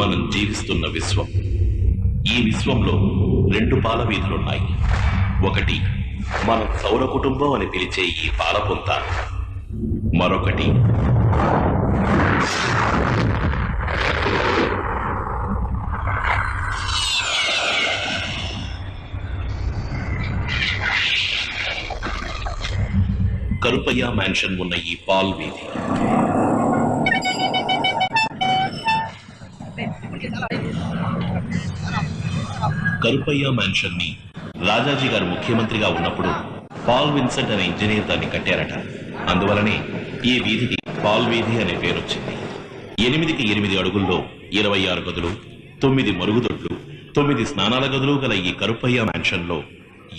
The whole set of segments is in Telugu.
మనం జీవిస్తున్న విశ్వం. ఈ విశ్వంలో రెండు పాల వీధులున్నాయి ఒకటి మనం సౌర కుటుంబం అని పిలిచే ఈ పాలపుంత. మరొకటి కరుపయ్య మ్యాన్షన్ ఉన్న ఈ పాల్ వీధి కరుపయ్య మ్యాన్షన్ని రాజాజీ గారు ముఖ్యమంత్రిగా ఉన్నప్పుడు పాల్ విన్సెంట్ అనే ఇంజనీర్ దాన్ని కట్టారట. అందువలనే ఈ వీధికి పాల్ వీధి అనే పేరొచ్చింది. ఎనిమిదికి ఎనిమిది అడుగుల్లో ఇరవై ఆరు గదులు తొమ్మిది మరుగుదొడ్లు తొమ్మిది స్నానాల గదులు గల ఈ కరుపయ్య మ్యాన్షన్లో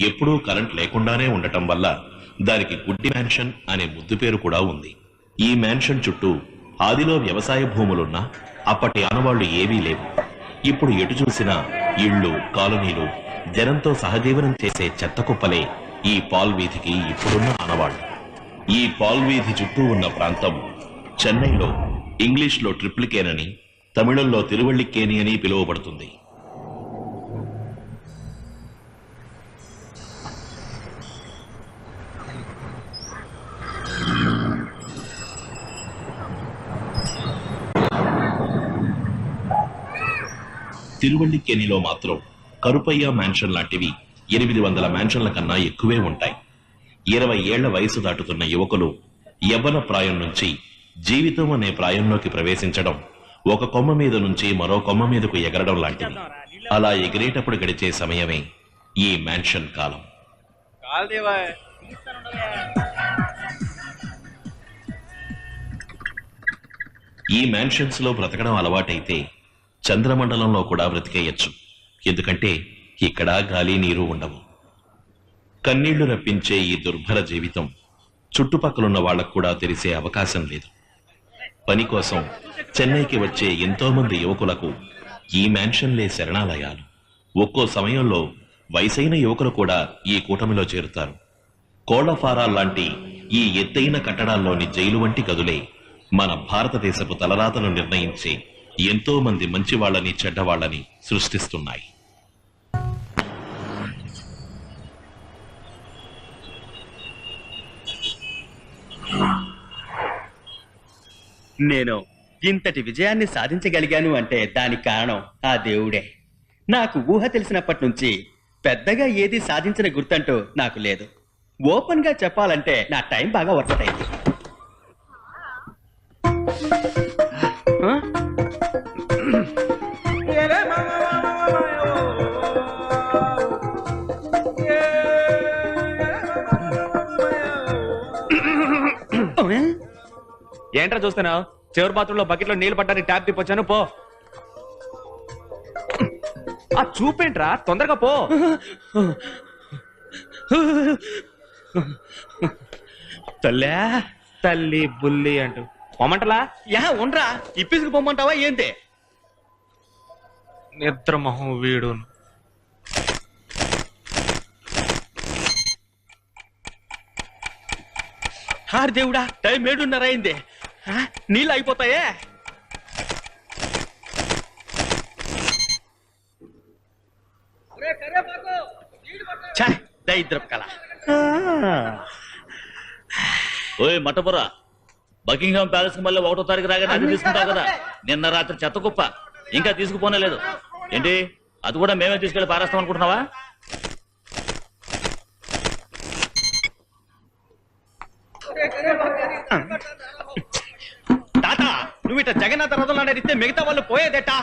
ఎప్పుడూ కరెంట్ లేకుండానే ఉండటం వల్ల దానికి గుడ్డి మ్యాన్షన్ అనే ముద్దు పేరు కూడా ఉంది. ఈ మ్యాన్షన్ చుట్టూ ఆదిలో వ్యవసాయ భూములున్నా అప్పటి ఆనవాళ్ళు ఏవీ లేవు. ఇప్పుడు ఎటు చూసినా ఇళ్ళు కాలనీలు జనంతో సహజీవనం చేసే చెత్త కుప్పలే ఈ పాల్ వీధికి ఇప్పుడున్న ఆనవాళ్ళు ఈ పాల్ వీధి చుట్టూ ఉన్న ప్రాంతం చెన్నైలో ఇంగ్లీష్లో ట్రిప్లికేన్ అని తమిళంలో తిరువళ్ళికేని అని పిలువబడుతుంది. తిరువల్లికేణిలో మాత్రం కరుపయ్య మ్యాన్షన్ లాంటివి ఎనిమిది వందల మ్యాన్షన్ల కన్నా ఎక్కువే ఉంటాయి. ఇరవై ఏళ్ళ వయసు దాటుతున్న యువకులు యవ్వన ప్రాయం నుంచి జీవితం అనే ప్రాయంలోకి ప్రవేశించడం ఒక కొమ్మ మీద నుంచి మరో కొమ్మ మీదకు ఎగరడం లాంటిది అలా ఎగిరేటప్పుడు గడిచే సమయమే ఈ మ్యాన్షన్ కాలం. ఈ మ్యాన్షన్స్లో బ్రతకడం అలవాటైతే చంద్రమండలంలో కూడా బ్రతికేయచ్చు. ఎందుకంటే ఇక్కడ గాలి నీరు ఉండవు. కన్నీళ్ళు రప్పించే ఈ దుర్భర జీవితం చుట్టుపక్కలున్న వాళ్ళకు కూడా తెలిసే అవకాశం లేదు. పని కోసం చెన్నైకి వచ్చే ఎంతో మంది యువకులకు ఈ మ్యాన్షన్లే శరణాలయాలు. ఒక్కో సమయంలో వయసైన యువకులు కూడా ఈ కూటమిలో చేరుతారు. కోళ్ళఫారాల్ లాంటి ఈ ఎత్తైన కట్టడాల్లోని జైలు వంటి గదులే మన భారతదేశపు తలరాతను నిర్ణయించే ఎంతో మంది మంచి వాళ్ళని చెడ్డవాళ్ళని సృష్టిస్తున్నాయి. నేను ఇంతటి విజయాన్ని సాధించగలిగాను అంటే దానికి కారణం ఆ దేవుడే. నాకు ఊహ తెలిసినప్పటి నుంచి పెద్దగా ఏది సాధించిన గుర్తంటూ నాకు లేదు. ఓపెన్గా చెప్పాలంటే నా టైం బాగా వర్కౌట్ అయింది. ఏంట్రా చూస్తున్నావు? చివరి బాత్రూంలో బకెట్లో బకెట్లో నీళ్ళు పడ్డానికి ట్యాప్ తిప్పొచ్చాను పో. ఆ చూపేంట్రా? తొందరగా పో. తల్లే తల్లి బుల్లి అంటూ. పొమ్మంటలా? యా ఉండరా. ఇప్పిసుకు పొమ్మంటావా ఏంటి? నిద్ర మొహం వీడు హార్ దేవుడా టైం ఏడున్నర అయింది. నీళ్ళు అయిపోతాయే? దరిద్రపు కళ. ఓయ్ మటపురా. బకింగ్హామ్ ప్యాలెస్కి మళ్ళీ ఒకటో తారీఖు రాగానే అది తీసుకుంటావు కదా. నిన్న రాత్రి చెత్త కుప్ప. ఇంకా తీసుకుపోనే లేదు. ఏంటి? అది కూడా మేమే తీసుకెళ్ళి పారేస్తాం అనుకుంటున్నావా? నువ్వు ఇట్లా జగన్నాథ రథంలో నడిస్తే మిగతా వాళ్ళు పోయేదేటా?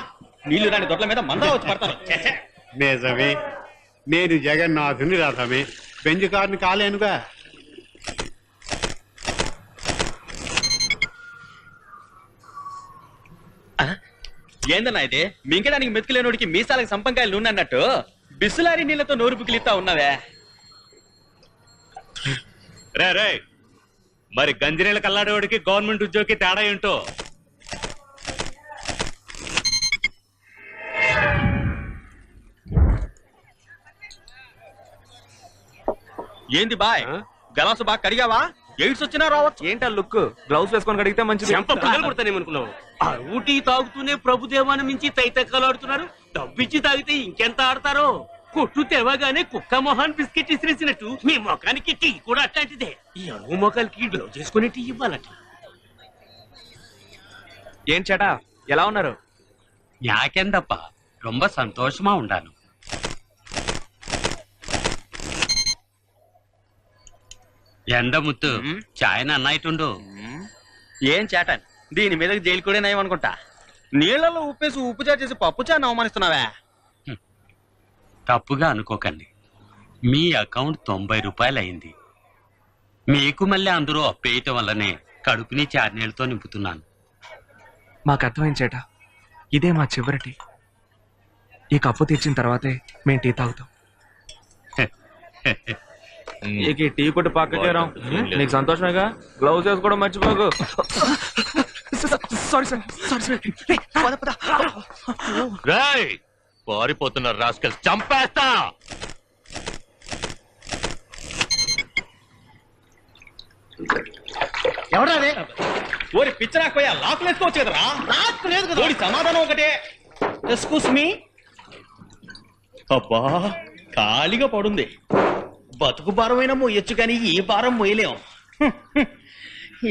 నీళ్ళు రాని దొడ్ల మీద మందా వచ్చి పడతారు. నిజమే. నేను జగన్నాథుని రథమే. బెంజు కారుని కాలేనుగా. ఏందన్నా ఇది? మింగడానికి మెతుకులేనోడికి మీసాలకు సంపంకాయలు నూనె అన్నట్టు బిస్సులారి నీళ్ళతో నోరు పుకిలిస్తా ఉన్నావే. రే రే. మరి గంజినీళ్ళ కల్లాడేవాడికి గవర్నమెంట్ ఉద్యోగికి తేడా ఏంటో? ఏంది బాయ్? గలాసు బాగా కడిగావా? ఎయిడ్స్ వచ్చినా రావచ్చు. ఏంటా లుక్? గ్లౌస్ వేసుకొని కడిగితే మంచిది. చెంప పగలు కొడతానేమనుకున్నావు అరువు టీ తాగుతూనే ప్రభుదేవాన్ని మించి తైతక్కలాడుతున్నారు డబ్బిచ్చి తాగితే ఇంకెంత ఆడతారో? కొట్టు తెవగానే కుక్క మొహాన్ బిస్కెట్ ఇసిరేసినట్టు మీ మొఖానికి టీ కూడా అట్లాంటిదే. ఈ అరువు మొఖాలకి గ్లౌ చేసుకునే టీ ఇవ్వాలట. ఏం చేటా? ఎలా ఉన్నారు? యాకెందప్ప రొంబ సంతోషమా ఉండాను. ఎండముత్తు చాయన అన్నాయిటుండు ఏం చేటాన్? దీని మీద జైలు కూడా నయం అనుకుంటా? నీళ్ళలో ఉప్పేసి ఉప్పు చారు చేసి పప్పు చారు అవమానిస్తున్నావా? తప్పుగా అనుకోకండి. మీ అకౌంట్ తొంభై రూపాయలు అయింది మీకు మళ్ళీ అందరూ అప్పేయటం వల్లనే కడుపుని చార్నీళ్ళతో నింపుతున్నాను. మాకు అర్థమైంది చేటా. ఇదే మా చివరి టీ ఈ కప్పు తెచ్చిన తర్వాతే మేము టీ తాగుతాం. ఇక ఈ టీ కొట్టు పక్కకే రా నీకు సంతోషమేగా గ్లౌజ్ వేసుకోవడం మర్చిపోకు. Sorry sir sorry sir. రేయ్ పారిపోతున్న రాస్కల్ చంపేస్తా. ఎవరాదే ఓరి పిచ్చరాకపోయా లాకులు వేసుకోవచ్చు కదరా? లాక్ లేదు కదా. ఓడి సమాధానం ఒకటే. ఎస్కూస్ మీ అబ్బా ఖాళీగా పడుంది. బతుకు భారమైన మోయొచ్చు కానీ ఈ భారం మోయలేం.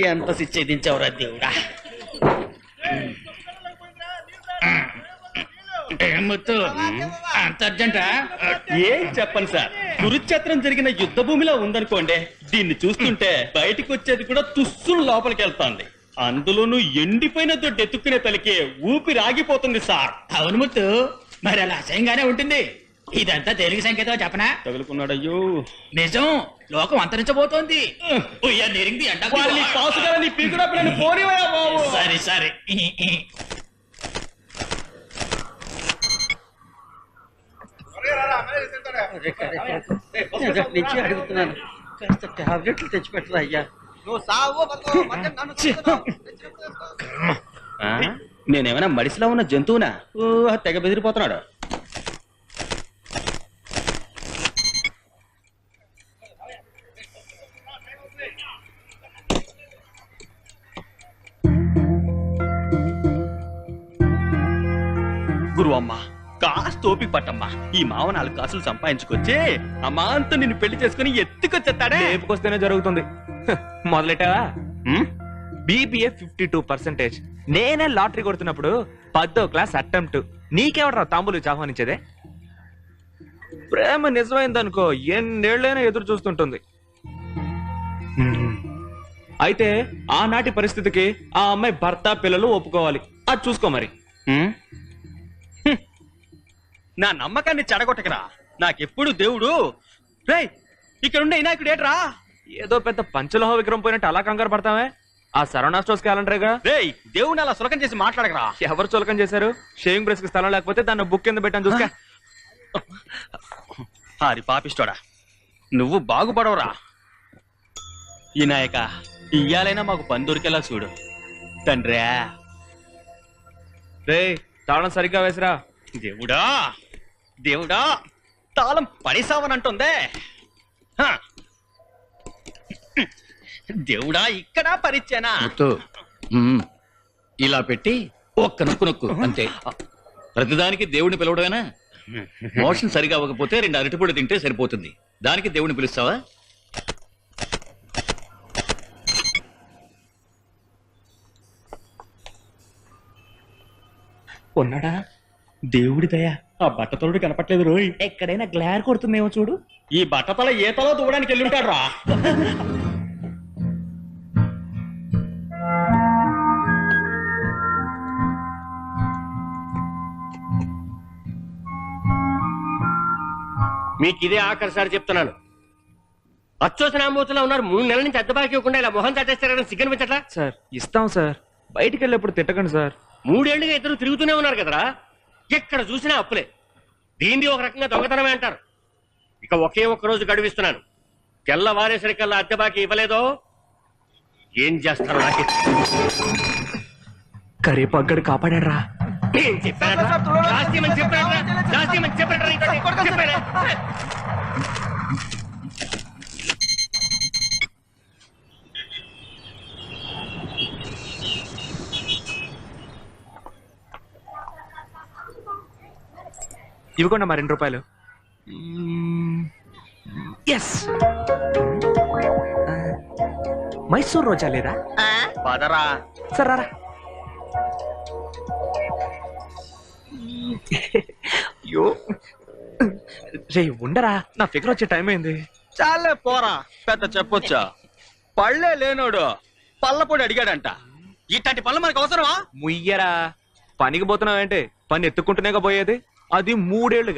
ఎంత శిక్షేదించవరా దేవుడా. అంత అర్జెంటా? ఏం చెప్పను సార్. కురుక్షేత్రం జరిగిన యుద్ధ భూమిలో ఉందనుకోండి దీన్ని చూస్తుంటే బయటికి వచ్చేది కూడా తుస్సులు లోపలికి వెళ్తాంది అందులోనూ ఎండిపోయిన దొడ్డు ఎత్తుక్కునే తలకి ఊపిరి ఆగిపోతుంది సార్. అవును ముత్తు. మరి అలా అసహ్యంగానే ఉంటుంది. ఇదంతా తెలుగు సంకేతం చెప్పనా? తగులుకున్నాడయ్యో. నిజం లోకం అంతరించబోతోంది. నెరింది సరే సరే. నుంచి అడుగుతున్నాను. కాస్త టాబ్లెట్లు తెచ్చిపెట్టరా అయ్యా? నేనేమైనా మడిసిలో ఉన్న జంతువునా? తెగ బెదిరిపోతున్నాడు. గురువమ్మ కాస్త ఓపిక పట్టమ్మా. ఈ మావ నాలుగు కాసులు సంపాదించుకొచ్చి అమాంత నిన్ను పెళ్ళి చేసుకుని ఎత్తుకొచ్చేస్తాడే. రేపుకొస్తేనే జరుగుతుంది. మొదలెట్టావా? BBA fifty two percentage. నేనే లాటరీ కొడుతున్నప్పుడు పదో క్లాస్ అటెంప్ట్. నీకెవడరా తాంబులు ఆహ్వానించేదే ప్రేమ నిజమైందనుకో ఎన్నేళ్ళైనా ఎదురు చూస్తుంటుంది. అయితే ఆనాటి పరిస్థితికి ఆ అమ్మాయి భర్త పిల్లలు ఒప్పుకోవాలి. అది చూసుకో మరి. నా నమ్మకాన్ని చెడగొట్టకరా. నాకెప్పుడు దేవుడు? రేయ్ ఇక్కడున్న వినాయకుడు ఏట్రా? ఏదో పెద్ద పంచలోహ విగ్రహం పోయినట్టు అలా కంగారు పడతావే? ఆ సరవణా స్టోర్స్ క్యాలెండరేగా? రేయ్ దేవుని అలా సులకం చేసి మాట్లాడకరా. ఎవరు చులకం చేశారు? షేవింగ్ బ్రష్కి స్థలం లేకపోతే దాన్ని బుక్ కింద పెట్టాను చూసుకో. హరి పాపిస్తోడా నువ్వు బాగుపడవరా. ఈ నాయక ఇయ్యాలైనా మాకు పని దొరికేలా చూడు. తండ్రా. రే తాళం సరిగ్గా వేసిరా. దేవుడా! దేవుడా తాళం పడిసావనంటుందే హ. దేవుడా ఇక్కడ పరిచ్చానా? ముత్తు మ్మ్. ఇలా పెట్టి ఒక్క నొక్కు నొక్కు అంతే. ప్రతిదానికి దేవుడిని పిలవడమేనా? మోషన్ సరిగా అవ్వకపోతే రెండు అరటిపొడి తింటే సరిపోతుంది. దానికి దేవుడిని పిలుస్తావా? ఉన్నాడా? దేవుడి దయ. ఆ బట్టతలుడు కనపట్లేదు రోయ్. ఎక్కడైనా గ్లార్ కొడుతుందేమో చూడు. ఈ బట్టతల ఈతలో దూవడానికి వెళ్ళుంటాడు రా మీకు ఇదే ఆఖరిసారి చెప్తున్నాను. అచ్చోసనామూర్తిలో ఉన్నారు మూడు నెలల నుంచి అద్దె బాకీ ఇవ్వకుండా ఇలా మొహం తట్టేస్తారని సిగ్గనిపించట్లా? సార్ ఇస్తాం సార్. బయటికి వెళ్ళేప్పుడు తిట్టకండి సార్. మూడేళ్ళుగా ఇద్దరు తిరుగుతూనే ఉన్నారు కదరా? ఎక్కడ చూసినా అప్పులే దీన్ని ఒక రకంగా దొంగతనమే అంటారు ఇక ఒకే ఒక్క రోజు గడువిస్తున్నాను తెల్లవారేసరికల్లా అద్దె బాకీ ఇవ్వలేదో ఏం చేస్తారో నాకే కరేపగ్గడు కాపాడారా ఏం చెప్పారా దాస్యమని చెప్పారా ఇవ్వకుండా మా రెండు రూపాయలు. ఎస్ మైసూర్ రోజా లేదా? పదరా. సరే రారా. అయ్యో రే ఉండరా. నా ఫిగర్ వచ్చే టైం అయింది. చాలే పోరా. పెద్ద చెప్పొచ్చా. పళ్ళే లేనోడు పళ్ళపొడి అడిగాడంట. ఇట్లాంటి పళ్ళు మనకు అవసరమా? ముయ్యరా. పనికి పోతున్నావంటే? పని ఎత్తుకుంటూనేగా పోయేది? అది మూడేళ్ళు